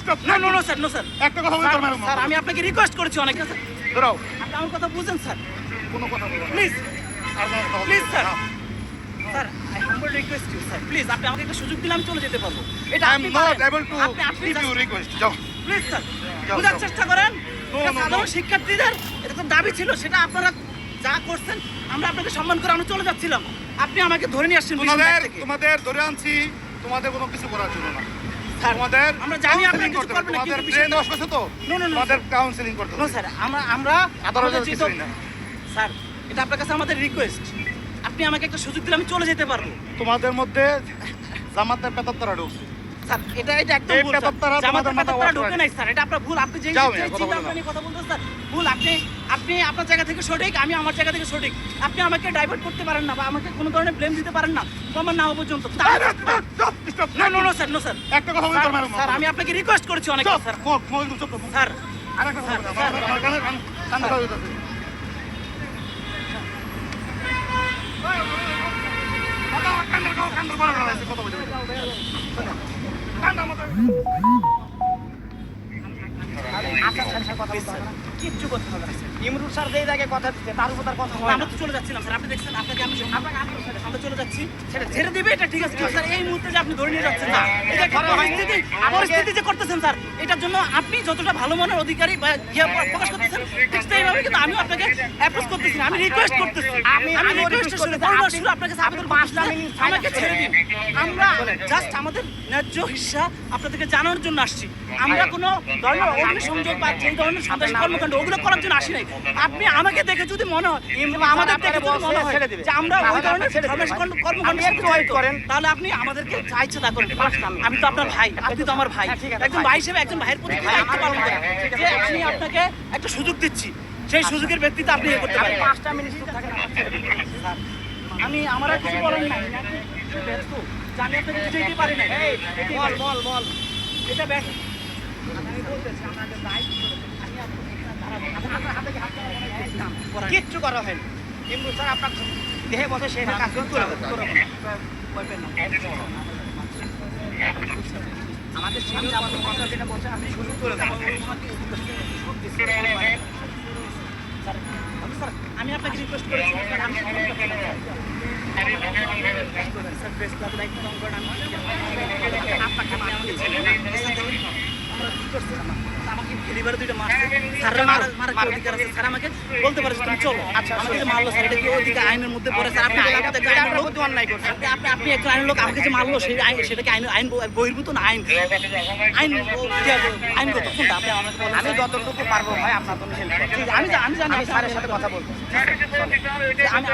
Stop. না no no sir no sir. একটা কথা বলতে পারবেন স্যার আমি আপনাকে রিকোয়েস্ট করেছি অনেক। স্যার দাঁড়াও আপনি আমার কথা বুঝেন স্যার? কোনো কথা। Please. Sir. I humble request you sir please আপনি আমাকে একটা সুযোগ দিলে আমি চলে যেতে পারব। এটা request. যাও। প্লিজ স্যার বোঝার চেষ্টা করেন. সাধারণ শিক্ষার্থীদের এটা তো দাবি ছিল সেটা আপনারা যা করছেন আমরা আপনাকে সম্মান করে আমরা চলে যাচ্ছিলাম। আপনি আমাকে ধরে নিয়ে আসছেন। তোমাদের ধরে আনছি। তোমাদের কোনো কিছু করার জন্য না। তোমাদের আমরা জানি আপনি counseling কিছু করতে হবে। করবেন না, কিন্তু ব্রেন ওয়াশ করছে তো। No, no, no, তোমাদের কাউন্সিলিং করতে নো স্যার আমরা আমরা যেহেতু- এটা আপনার কাছে আমাদের রিকোয়েস্ট আপনি আমাকে একটা সুযোগ দিলে আমি চলে যেতে পারব। তোমাদের মধ্যে জামাতের পেতার পেতাত্তারা ঢুকছে। স্যার এটা এটা একদম ভুল স্যার। জামাতের তোমাদের মাথা ঢোকে নাই স্যার। এটা আপনার ভুল। আপনি চিন্তা কথা স্যার ভুল। আপনার জায়গা থেকে সঠিক আমি আমার জায়গা থেকে সঠিক। আপনি আমাকে ডাইভার্ট করতে পারেন না বা আমাকে কোনো ধরনের ব্লেম দিতে পারেন না। তোমার না হওয়া পর্যন্ত। না no no sir no sir একটা কথা বলতে স্যার আমি আপনাকে রিকোয়েস্ট করেছি অনেক স্যার স্যার আরেকটা কথা আমার- আমার কানে কান কিচ্ছু স্যার। যেই জায়গায় কথা তার উপর তার কথা হয় আমরা তো স্যার আপনি দেখছেন আপনাকে চলে যাচ্ছি সেটা ছেড়ে দিবে এটা ঠিক আছে স্যার এই মুহূর্তে আপনি ধরে নিয়ে যাচ্ছেন না এটা পরিস্থিতি যে করতেছেন স্যার এটার জন্য আপনি যতটা ভালো মনের অধিকারী বা ইয়ে প্রকাশ করতেছেন ঠিক সেইভাবে কিন্তু আমিও আপনাকে অ্যাপ্রোচ করতেছি আমি রিকোয়েস্ট করতেছি। আমি- আমি রিকোয়েস্ট করতেছি। বারবার আপনি- শুনে আপনাকে আপনি আবেদন করতেছি। আমাকে ছেড়ে দিন। আমরা জাস্ট আমাদের ন্যায্য হিসা আপনাদেরকে জানানোর জন্য আসছি। আমরা কোনো ধরনের অগ্নিসংযোগ বা সেই ধরনের সন্ত্রাসী কর্মকাণ্ড ওগুলো করার জন্য আসি নাই। আপনি আমাকে দেখে যদি মনে হয় আমাদের দেখে যদি মনে হয় যে আমরা ওই ধরনের আপনি সন্ত্রাসী কর্ম- কর্মকাণ্ড একটু করেন। তাহলে আপনি আমাদেরকে চাইছে তা করেন। আমি তো আপনার ভাই আপনি তো আমার ভাই। হ্যাঁ, একজন ভাই। ভাই হিসেবে একজন ভাইয়ের প্রতি দায়িত্ব পালন করেন যে আমি আপনাকে একটা সুযোগ দিচ্ছি সেই সুযোগের ভিত্তিতে আপনি ইয়ে করতে পারেন। পাঁচটা মিনিট থাকেন আমি আমার আর কিছু বলার নাই। ব্যস্ত। আমি আপনাকে বুঝাইতে পারি না বল বল। বল এটা ব্যস্ত। আমি বলতেছি আমাদের দায়িত্ব আমি আপনার হাতে করা হয়? কিচ্ছু করা হয়নি। ইমরুল স্যার আপনার দেহে বসে সে কাজ করতে হবে আমাদের সামনে আমাদের কথা যেটা বলছে আপনি শুধু তুলে দেন আমি আপনাকে রিকোয়েস্ট করেছি স্যার, আমি করেন, আমি- আপনাকে মাফ করে দিয়েছি। আমরা কি করছিলাম? আমাকে ডেলিভারি দুইটা মারছে। স্যারের মারার- মারার কি অধিকার আছে? স্যার আমাকে বলতে পারে তুমি চলো। আমাকে যে মারলো স্যার, এটা কি অধিকার আইনের মধ্যে আপনি একটা আইনের লোক মারলো সেই আইন সেটা আইন আইন আইন আইন যতটুকু পারব আপনার স্যারের সাথে কথা বলব আমি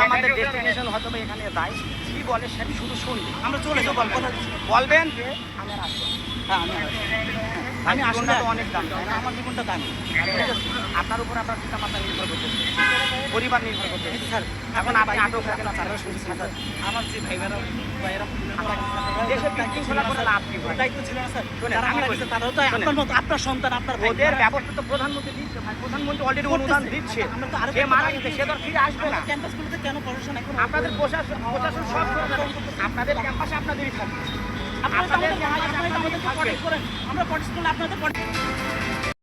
আমাদের ডেস্টিনেশন হয়তো এখানে যাই কি বলে সেটা শুধু শুনবি আমরা চলে যাব বলবেন আমি আর। হ্যাঁ আমি আমি আসলে অনেক দাম আমার জীবনটা দামি। আপনার উপর আপনার পিতা মাতা নির্ভর করতেছে পরিবার নির্ভর করতেছে স্যার এখন আপনি আটক থাকেন আপনারা শুনছি স্যার। আমার যে ভাইবেরা ভাইয়েরা দেশের বিশৃঙ্খলা করে লাভ কি দায়িত্ব ছিল না স্যার। শোনেন, যারা আমি মারা বলি। গেছে তারাও তো আপনার মতো আপনার সন্তান আপনার ওদের ব্যবস্থা তো প্রধানমন্ত্রী দিচ্ছে ভাই। প্রধানমন্ত্রী অলরেডি। অনুদান দিচ্ছে। আমরা তো আরও সে মারা গেছে সে তো ফিরে আসবে না। ক্যাম্পাসগুলোতে কেন প্রশাসন এখন আপনাদের প্রশাসন প্রশাসন সব করে আপনাদের ক্যাম্পাসে আপনাদেরই থাকবে। আপনারা আমাদের করেন আমরা protect-